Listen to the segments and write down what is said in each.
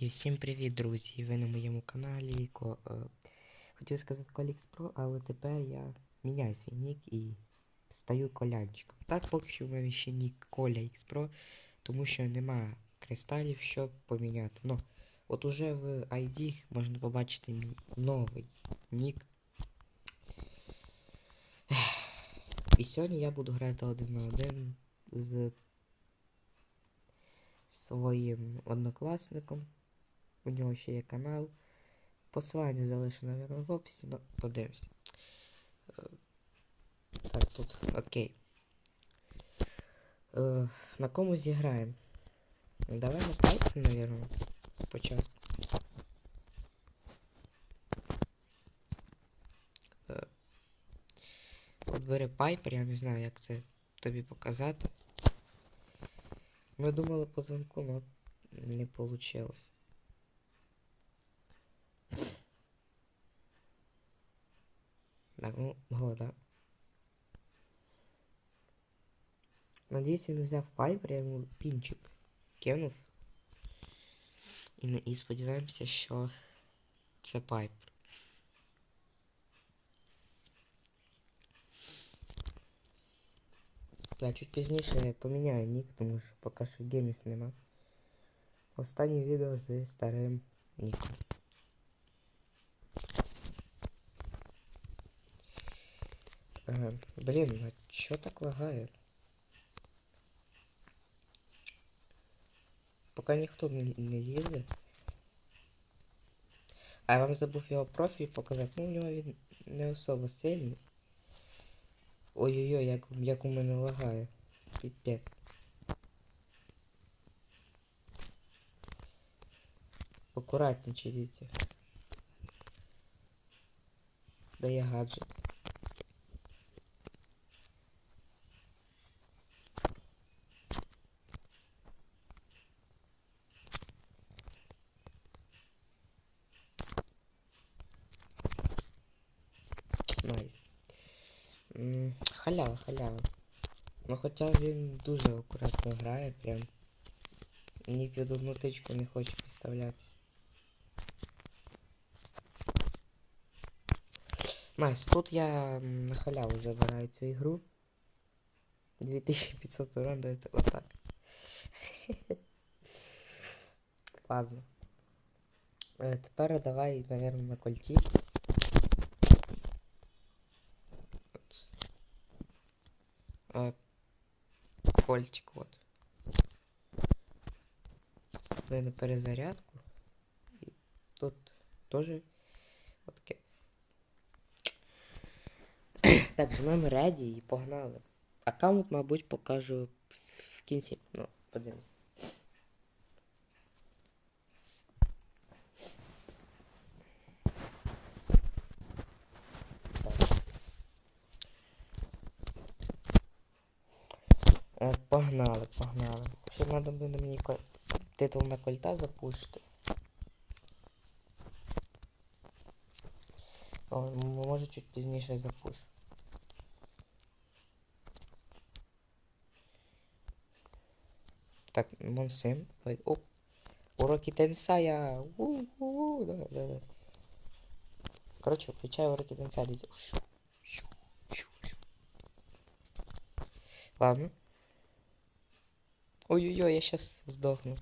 І всім привіт, друзі! Ви на моєму каналі. Ко... е, Хотів сказати Колікс Про, але тепер я міняю свій нік і стаю колянчиком. Так, поки що в мене ще нік Коля Pro, тому що нема кристалів, щоб поміняти. Ну, от уже в ID можна побачити мій новий нік. І сьогодні я буду грати один на один з своїм однокласником. У нього ще є канал. Посилання залишено, в описі, ну подивимось. Е, Так, тут окей. Е, На кому зіграємо? Давай на пайп, наверное, спочатку. Е, бери пайпер, я не знаю, як це тобі показати. Ми думали по звонку, но не получилось. Так, ну, года. Надіюсь, він взяв пайпер, я йому пінчик кинув. І, і сподіваємося, що це пайпер. Да, чуть пізніше я поміняю нік, тому що поки що геймів нема. Останнє відео з старим ніком. Ага, блін, а чо так лагає? Поки ніхто не, їде. А я вам забув його профіль показати. Ну, у нього він не особо сильний. Ой-ой-ой, як, як у мене лагає. Піпець. Акуратничай, дивіться. Дає гаджет. Найс. М, Халява, халява. Ну хоча він дуже акуратно грає, прям. Ні під одну тичку не хоче підставлятися. Найс, тут я на халяву забираю цю ігру. 2500 урон дает вот так. Ладно. Е, Тепер давай, наверное, на кольті. От. Е, Кольчик, вот. Дай на перезарядку. І тут тоже вот таке. Так, жмемо ready і погнали. Аккаунт, мабуть, покажу в кінці. Ну, подивимось. Погнали, погнали. Ще треба буде мені титул на кольта запушити. О, може чуть пізніше запушу. Так, Монсим. Оп. Уроки тенсая. У-у-у. Давай, давай. Короче, включаю уроки тенсая. Ладно. Ой-ой-ой, я сейчас сдохну.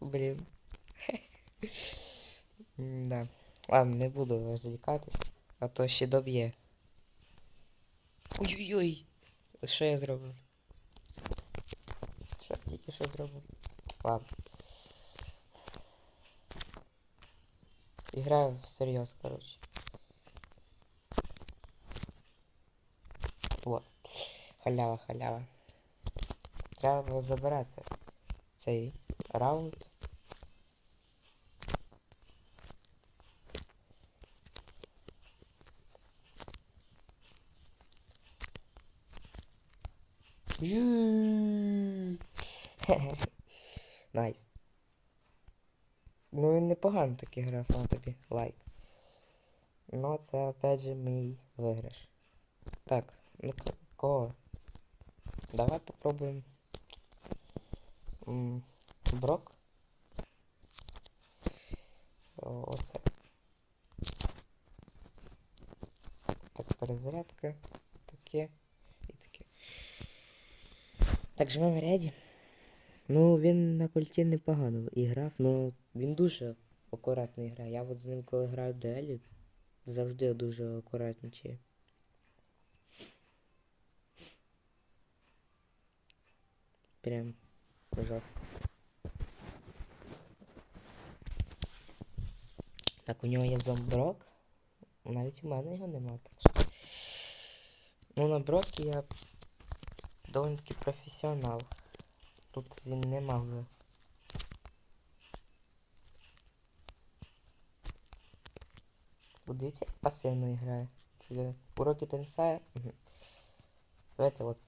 Блин. Да. Ладно, не буду розвлікатись, а то ще доб'є. Ой-ой-ой! Що я зробив? Що я тільки що? Ладно. Іграю всерйоз, коротше. Вот. Халява, халява. Треба було забирати цей раунд. Найс. Ну він непогано таки грав на тобі лайк. Ну це опять же мій виграш. Так, ну кого? Давай попробуем. Брок? Оце. Так, перезарядка. Таке. І таке. Так, живемо ряді. Ну, він на кольці непогано і грав, ну він дуже акуратно грає. Я от з ним, коли граю в дуелі, завжди дуже акуратничає. Прям ужасно. Так, у нього є зомброк. Навіть у мене його нема, так що. Ну, на брокі я доволі таки професіонал. Тут він не мав би. От Дивіться, як пасивно грає. Це уроки тенсая. Угу. Давайте от по-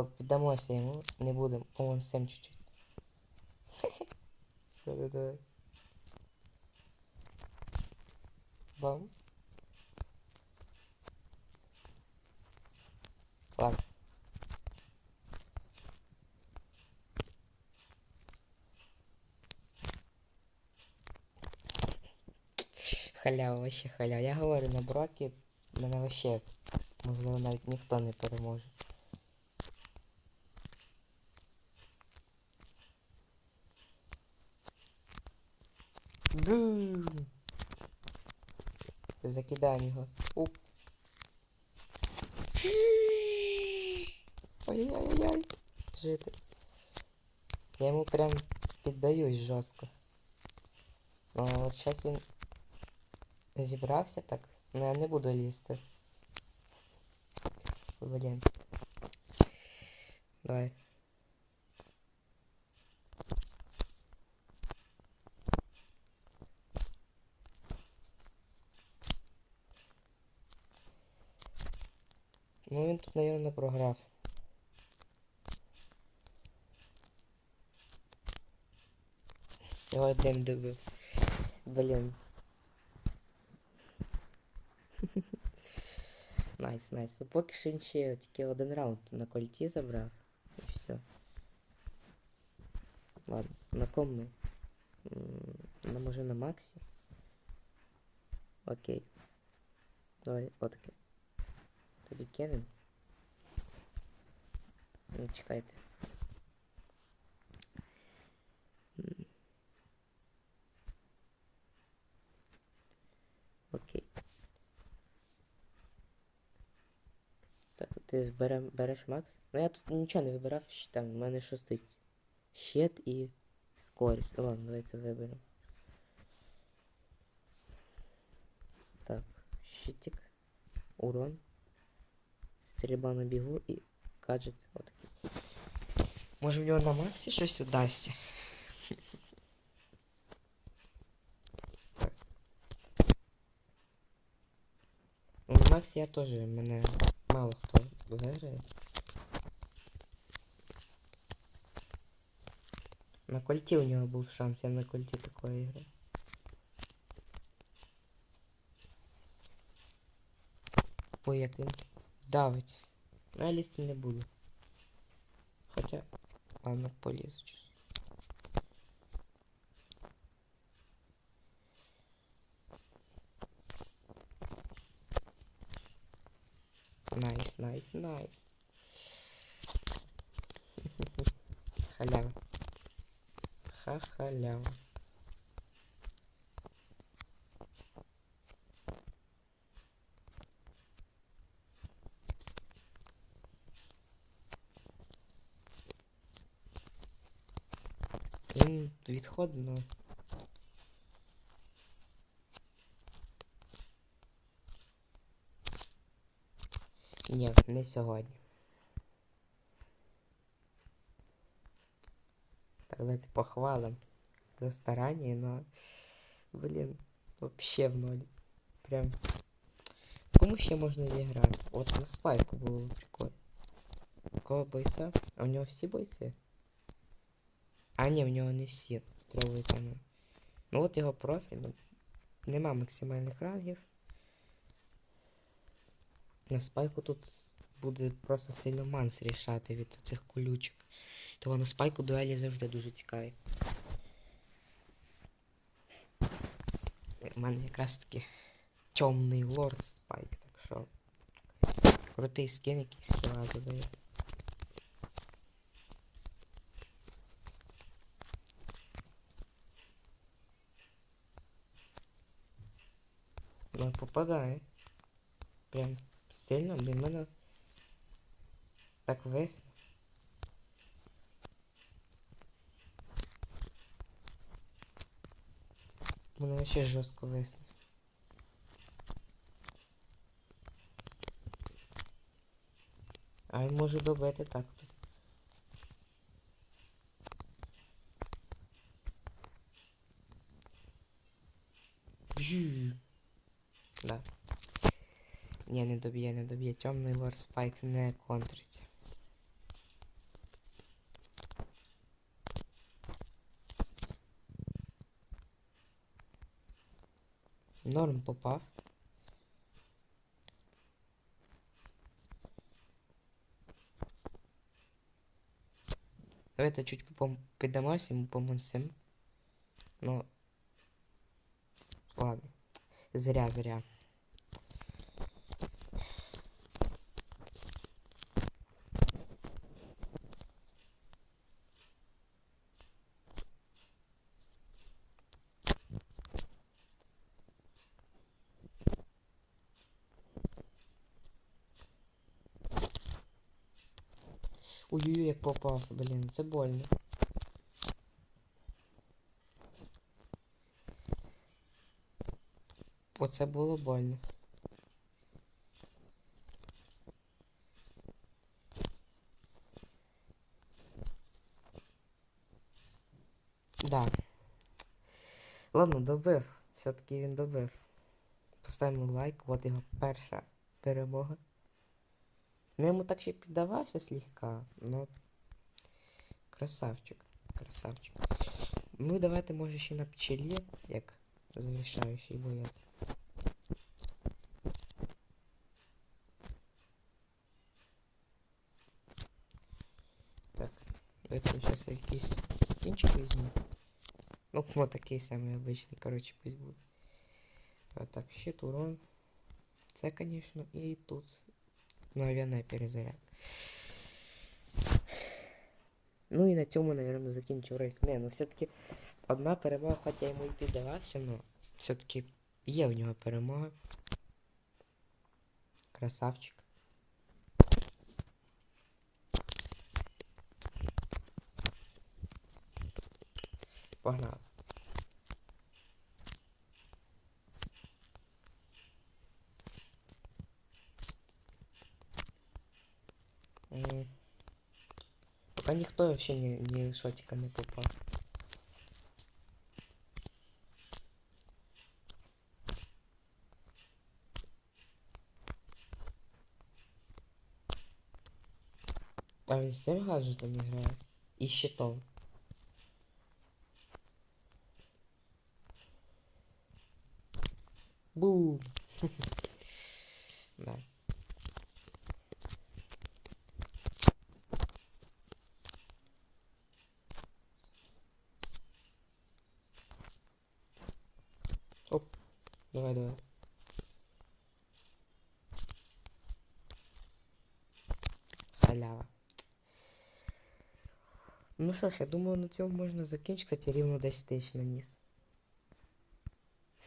піддамося йому, не будемо. О, вон Сем чуть-чуть. Да-да-да. Бам. Ладно. Халява, вообще халява. Я говорю, на брокі мене вообще, можливо, навіть ніхто не переможе. Закидаємо його. Уп. Ой-ой-ой-ой. Жити. Я йому прям піддаюсь жорстко. Ну, от зараз він зібрався так. Ну я не буду лізти. Блін. Давай. Ну він тут, наверное, програв. Його один добив. Блін. Найс, найс. Ну, Поки що ще тільки один раунд на кольті забрав. І все. Ладно, на ком ми? Ну, може на Максі? Окей. Давай, отаке. Кинем. Ну, чекайте. Окей. Так, ти берем, береш Макс? Ну я тут нічого не вибирав, що там, у мене що стоїть? Щит і скорість. Ну, Ладно, давайте виберемо. Так, щитик, урон, стрільба на бігу і гаджет отакий. Може в нього на Максі щось удасться? На Максі я теж, мене мало хто виграє. На кольті у нього був шанс, я на кольті такої гри. Ой, як він давить. Ну, я не буду. Хоча, ладно, полізу. Найс, найс, найс. Халява. Ха-халява. Він відходить, ну. Ні, не сьогодні. Так, давайте похвалим за старання, но, блін, вообще в ноль. Прям. Кому ще можна зіграти? От на спайку було прикольно. Кого бойця? А у нього всі бойці? А ні, в нього не всі. Вийти. Ну от його профіль. Нема максимальних рангів. На спайку тут буде просто сильно манс рішати від цих колючок. Того на спайку дуелі завжди дуже цікаві. У мене якраз таки темний лорд спайк, так що. Крутий скин, який скіла додає. Ну, попадає. Прям сильно, блін, мене так весело. Мене вообще жорстко весело. А він може добити так тут. Жу. Да. Ні, не доб'є, не доб'є. Темний лорд спайк не контриться. Норм попав. Давайте чуть піддамось йому помусим. Ну. Ладно. Зря, Ой-ой-ой, як попав, блін, це больно. Оце було больно. Да. Ладно, добив. Все-таки він добив. Поставимо лайк, от його перша перемога. Ну, йому так ще піддавався слегка, но красавчик, красавчик. Ну, давайте, може, ще на пчелі, як завершаючий боєць. Так, давайте зараз якийсь кінчик візьму. Ну, вот такий самий обичний, коротше, пусть буде. Так, щит, урон. Це, конечно, і тут мгновенная перезарядка. Ну і на цьому, наверное, закінчу рейд. Не, ну все-таки одна перемога, хоча йому і піддалася, но все-таки є в нього перемога. Красавчик. Погнали. Пока никто вообще не, не шотика не попал. А він з цим гаджетом грає? І щитом. Бум! да. Халява. Ну що ж, я думаю, на цьому можна закінчити. Кстати, рівно 10 тисяч наніс.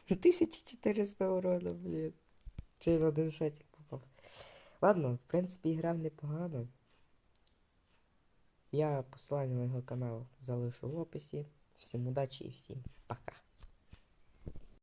1400 урона, блін. Це в один шотик попав. Ладно, в принципі, грав непогано. Я посилання на його канал залишу в описі. Всім удачі і всім пока.